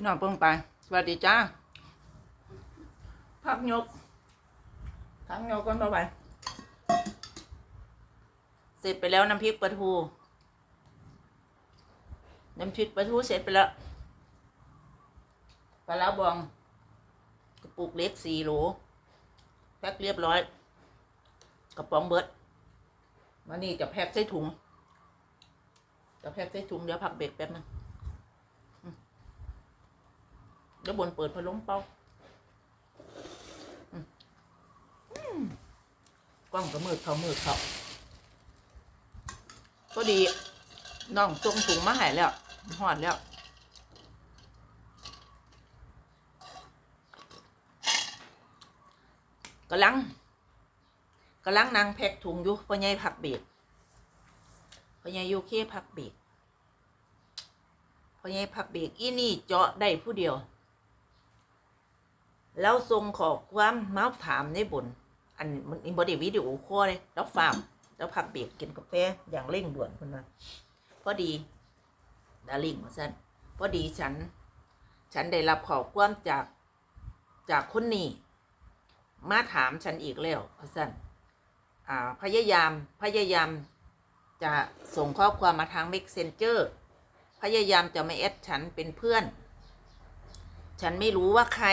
พี่น้องเพิ่งไป สวัสดีจ้า พักยกพักยกกันต่อไป เสร็จไปแล้วน้ำพริกปลาทู น้ำพริกปลาทูเสร็จไปแล้ว ปลาร้าบอง กระปุกเล็กสี่โหลแพ็คเรียบร้อย กระป๋องเบิร์ดมานี่จะแพ็คใส่ถุง จะแพ็คใส่ถุงเดี๋ยวพักเบรกแป๊บนึง เดี๋ยวบนเปิดพัดลมเป่ากล้องก็มืดเขามืดเขาก็ดีน้องทรงถุงมาหายแล้วหอดแล้วกำลังกำลังนางแพ็กถุงอยู่พ่อใหญ่ผักเบรกพ่อใหญ่ยูเคผักเบรกพ่อใหญ่ผักเบรกอีนี่เจาะได้ผู้เดียว แล้วทรงขอความมาถามในบน อันมันอินบอดีวิดีโอคอลเลยแล้วฝากแล้วพักเบรกกินกาแฟอย่างเร่งด่วนคนมาพอดีดาริ่งมาสั้นพอดีฉัน ฉันได้รับขอความจากจากคนนี้ มาถามฉันอีกแล้วพะสั้นอ่าพยายามพยายามจะส่งข้อความมาทาง Messenger พยายามจะไม่แอดฉันเป็นเพื่อน ฉันไม่รู้ว่าใคร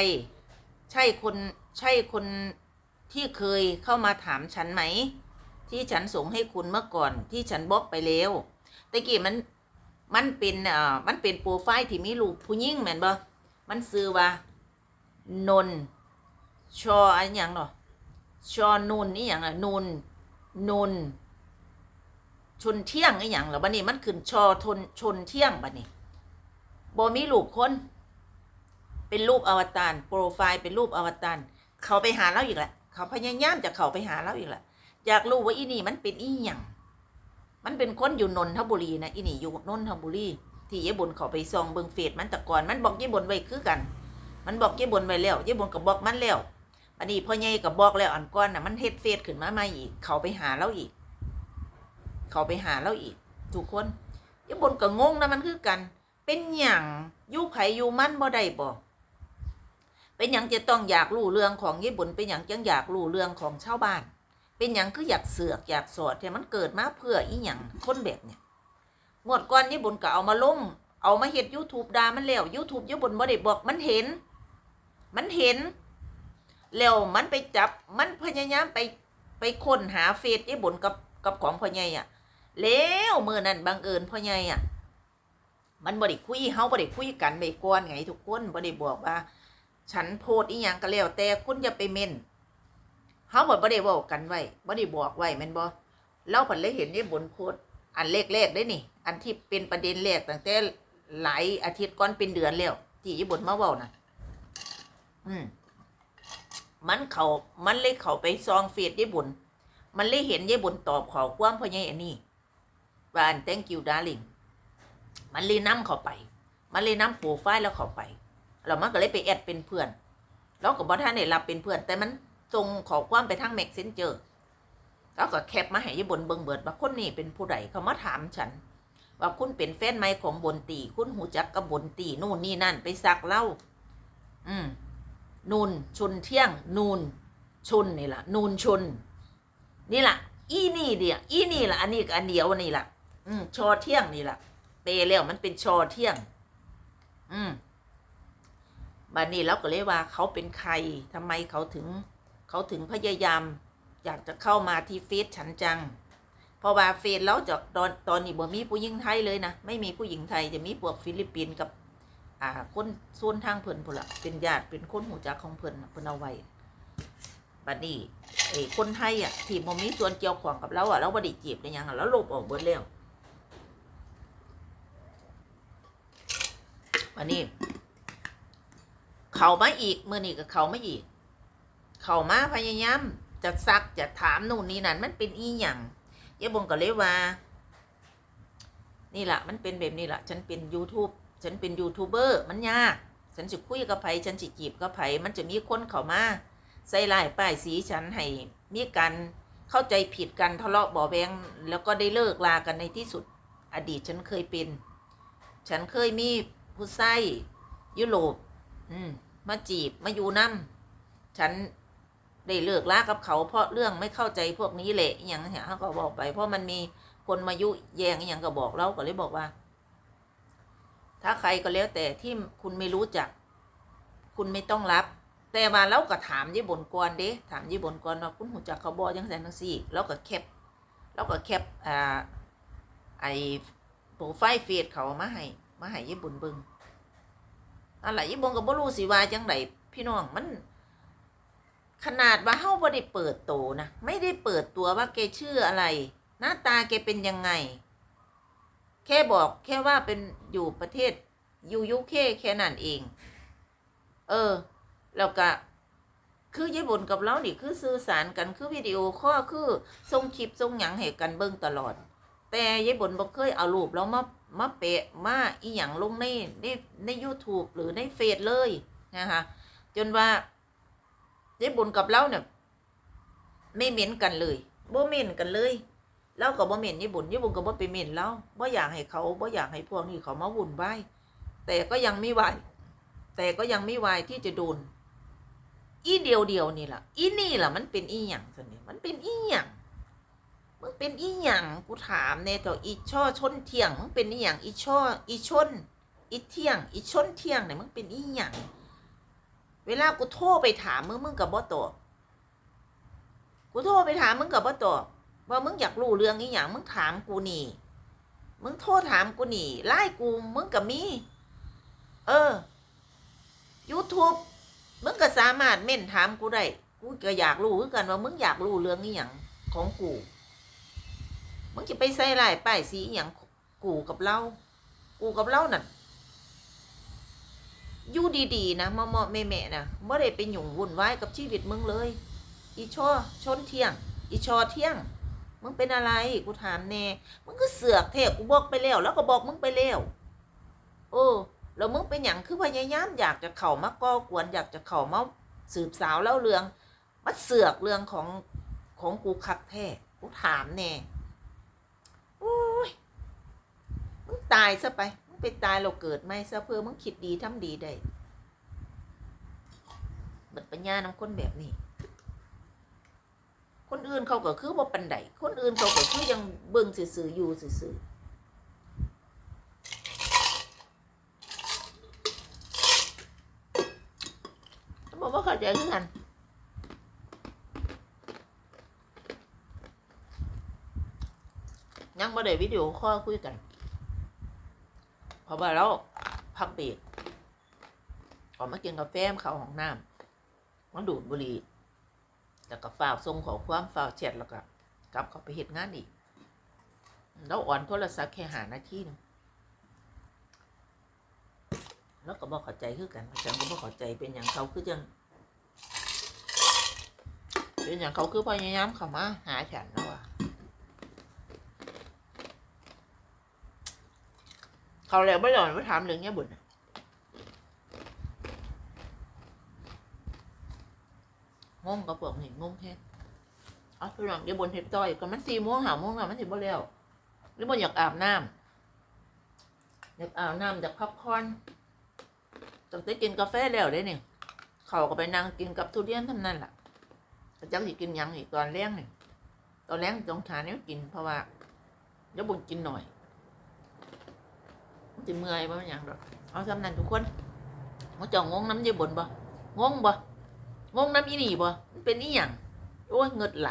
ใช่คนใช่คนที่เคยเข้ามาถามฉันไหม ที่ฉันส่งให้คุณเมื่อก่อนที่ฉันบล็อกไปแล้วแต่กี้มันมันเป็นอ่ามันเป็นโปรไฟล์ที่มีรูปผู้หญิงแม่นบ่มันซื้อว่านนชออันหยังเนาะชอนุนนี่หยังอะนุนนุนชนเที่ยงนี่หยังเหรอบัดนี้มันขึ้นชอทนชนเที่ยงบัดนี้บ่มีรูปคน เป็นรูปอวตารโปรไฟล์เป็นรูปอวตารเขาไปหาเราอีกแหละเขาพยายามจะเขาไปหาเราอีกแหละอยากรู้ว่าอีนี่มันเป็นอีหยังมันเป็นคนอยู่นนทบุรีนะอีนี่อยู่นนทบุรีที่ยายบนเขาไปซองเบิงเฟซมันแต่ก่อนมันบอกยายบนไว้คือกัน มันบอกยายบนไว้แล้วยายบนก็บอกมันแล้วอันนี้พ่อใหญ่ก็บอกแล้วอันก่อนน่ะมันเฮ็ดเฟซขึ้นมาใหม่อีก เขาไปหาเราอีก เขาไปหาเราอีก ทุกคนยายบนก็งงนะมันคือกัน เป็นหยังยู่ไผอยู่มันบ่ได้บ่ เป็นอย่างจะต้องอยากรู้เรื่องของญี่ปุ่นเป็นอย่างจังอยากรู้เรื่องของชาวบ้าน เป็นอย่างคืออยากเสือกอยากสอดแต่มันเกิดมาเพื่ออีหยังคนแบบเนี่ยงวดก่อนญี่ปุ่นก็เอามาลงเอามาเฮ็ด YouTube ด่ามันแล้ว YouTube ญี่ปุ่นบ่ได้บอกมันเห็น มันเห็นแล้วมันไปจับมันพยายามไปไปค้นหาเฟซญี่ปุ่นกับกับของพ่อใหญ่อะแล้วมื้อนั้นบังเอิญพ่อใหญ่อะ มันบ่ได้คุยเฮาบ่ได้คุยกันไปก่อนไงทุกคนบ่ได้บอกว่า ฉันโพดอีหยังก็แล้ว แต่คุณอย่าไปเม่นเฮาบ่บ่ได้บอกกันไว้บ่ได้บอกไว้แม่นบ่เราเพิ่นเลยเห็นในบนโพดอันแรกๆได้นี่ อันที่เป็นประเด็นแรกตั้งแต่หลายอาทิตย์ก่อนเป็นเดือนแล้วที่ญี่ปุ่นมาเว้าน่ะ อืมมันเขามันเลยเข้าไปซองเฟซญี่ปุ่นมันเลยเห็นญี่ปุ่นตอบขอความพ่อใหญ่อันนี้ว่าอัน thank you darling มันเลยนำเข้าไป มันเลยนำโปรไฟล์แล้วเข้าไป แล้วมันก็เลยไปแอดเป็นเพื่อนแล้วก็บอกท่านได้รับเป็นเพื่อน แต่มันส่งขอความไปทางแม็กเซนเจอร์แล้วก็แคปมาให้ยบนเบิงเบิดว่าคนนี้เป็นผู้ใดเขามาถามฉัน ว่าคุณเป็นแฟนไหมของบนตี คุณหูจักกับบนตีนู่นนี่นั่น ไปสักเล่า อืมนูนชุนเที่ยง นูนชุนนี่แหละนูนชุนนี่แหละอีนี่เดียวอีนี่แหละอันนี้กับอันเดียวนี่แหละอืมชอเที่ยงนี่แหละเปแล้วมันเป็นชอเที่ยง อืม บัดนี้เราก็เลยว่าเขาเป็นใครทำไมเขาถึง เขาถึงพยายาม อยากจะเข้ามาที่เฟซฉันจัง เพราะว่าเฟซแล้วจะตอนตอนนี้บ่มีผู้หญิงไทยเลยนะไม่มีผู้หญิงไทยจะมีพวกฟิลิปปินส์กับอ่าคนโซนทางเพิ่นพุ่นละเป็นญาติเป็นคนหูจักของเพิ่นเพิ่นเอาไว้บัดนี้ไอ้คนไทยอะที่บ่มีส่วนเกี่ยวข้องกับเราอะเราบ่ได้จีบได้หยังอะแล้วลบออกเบิดแล้วบัดนี้ เขามาอีกมือนี่ก็เขามาอีก เขามาพยายามจะซักจะถามนู่นนี่นั่นมันเป็นอีหยังยายบงก็เลยว่า นี่แหละมันเป็นแบบนี้แหละฉันเป็น YouTube ฉันเป็นยูทูบเบอร์มันยาก ฉันจะคุยกับไผฉันจะจีบกับไผมันจะมีคนเข้ามาใส่ลายป้ายสีฉันให้มีการเข้าใจผิดกันทะเลาะบาะแวงแล้วก็ได้เลิกลากันในที่สุด อดีตฉันเคยเป็น ฉันเคยมีผู้ใส่ยุโรปอืม มาจีบมาอยู่นํฉันได้เลิกลากับเขาเพราะเรื่องไม่เข้าใจพวกนี้แหละอย่างเงี้ยเขาก็บอกไป เพราะมันมีคนมายุแยงอย่างก็บอกเราก็เลยบอกว่า ถ้าใครก็แล้วแต่ที่คุณไม่รู้จัก คุณไม่ต้องรับ แต่ว่าเราก็ถามยี่บนก่อนเด้ถามยี่บนก่อนว่าคุณหูจักเขาบอยังแสนทั้งสี่เราก็แคปเราก็แคปอ่าไอโปรไฟล์เฟซเขามาให้มาให้ยี่บนเบิง อะไรยี่บนก็บ่รู้สิว่าจังไดพี่น้องมัน ขนาดว่าเฮาบ่ได้เปิดโตนะไม่ได้เปิดตัวว่าแกชื่ออะไร หน้าตาแกเป็นยังไง แค่บอกแค่ว่าเป็นอยู่ประเทศยูยูเคแค่นั้นเอง เออ แล้วก็คือญี่ปุ่นกับเรานี่คือสื่อสารกันคือวิดีโอข้อคือส่งคลิปส่งหยังให้กันเบิ่งตลอด แต่ญี่ปุ่นบ่เคยเอารูปเรามา มาเปะมาอีหยังลงในในใน YouTube หรือในเฟซเลยนะคะจนว่าญี่ปุ่นกับเราเนี่ยไม่เหม็นกันเลยบ่เหม็นกันเลยเราก็บ่เหม็นญี่ปุ่นญี่ปุ่นก็บ่ไปเหม็นเราบ่อยากให้เขาบ่อยากให้พวกนี้เขามาวุ่นวายแต่ก็ยังไม่ไหวแต่ก็ยังไม่ไหวที่จะโดนอีเดียวเดียวนี่แหละอีนี่แหละมันเป็นอีหยังสิเนี่ยมันเป็นอีหยัง เป็นอีหยังกูถามเนต่ออีช่อชนเที่ยงมันเป็นอีหยังอีช่ออีชนอีเที่ยง อีชนเที่ยงเนี่ยมันเป็นอีหยังเวลากูโทรไปถามมึงมึงกับบ่ตอบกูโทรไปถามมึงกับบ่ตอบว่ามึงอยากรู้เรื่องอีหยังมึงถามกูนี่ มึงโทรถามกูนี่ไล่กูมึงกับมี เออ YouTube มึงก็สามารถเม่นถามกูได้ กูก็อยากรู้คือกันว่ามึงอยากรู้เรื่องอีหยังของกู มึงจะไปใส่ลายป้ายสีอย่างกูกับเรากูกับเรานั่นอยู่ดีๆนะมอมอแม่แม่นะไม่ได้ไปหยุ่งวุ่นวายกับชีวิตมึงเลย อีช่อชนเที่ยง อีชอเที่ยง มึงเป็นอะไรกูถามแน่มึงก็เสือกเทะกูบอกไปแล้ว แล้วก็บอกมึงไปแล้วโอ้แล้วมึงเป็นอย่างคือพยายามอยากจะเข่ามาก่อกวนอยากจะเข่ามาสืบสาวเล่าเรื่องมาเสือกเรื่องของของกูคักแท้กูถามแน่โอ้ยมึง ตายซะไปมึงไปตายเราเกิดไม่ซะเพื่อมึงคิดดีทำดีได้เบิดปัญญาน้ำคนแบบนี้ คนอื่นเขาก็คือว่าปันไดคนอื่นเขาก็คือยังเบิ่งซื่อๆอยู่ซื่อๆบอกว่าเข้าใจคือกันยังม่ได้วิดีโอคอลคุยกัน เพราะว่าเราพักเบรกออกมากินกาแฟมเขาห้องน้ำมาดูดบุหรี่ แล้วก็ฝ่าวส่งขอความฝ่าวแชทแล้วก็กลับเขาไปเหตุงานอีก แล้วอ่อนโทรศัพท์แค่หานาทีหนึงแล้วก็บอกข้าใจคือกันฉันก็บอกข้าใจเป็นอย่างเขาคือจังเป็นอย่างเขาคือพยายามเข้ามาหาฉันนะว่ะ เขาแล้วไม่หล่อนไม่ถามเรื่องเนี้ยบุญน่ะงงกับพวกนี่งงแท้เอ๋อพี่น้องเดี๋ยวบนเฮ็ดต่อยก็มันสี่โมงหาโมงแล้วมันสิบ่แล้วหรือบนอยากอาบน้ำอยากอาบน้ำอยากพักผ่อนตั้งแต่กินกาแฟแล้วได้เนี่ยเขาก็ไปนั่งกินกับทุเรียนท่านั้นแหละเจ้าสิกินยังอีกตอนแรงนี่ตอนแรงต้องทานเนี้ยกินเพราะว่าเดี๋ยวบุญกินหน่อย จิเมื่อยบ่มันหยังดอกเอาสำนันทุกคนมันจะงงน้ำยายบนบ่งงบ่งงน้ำอีนี่บ่มันเป็นอีหยังโอ้ยเงิดไหล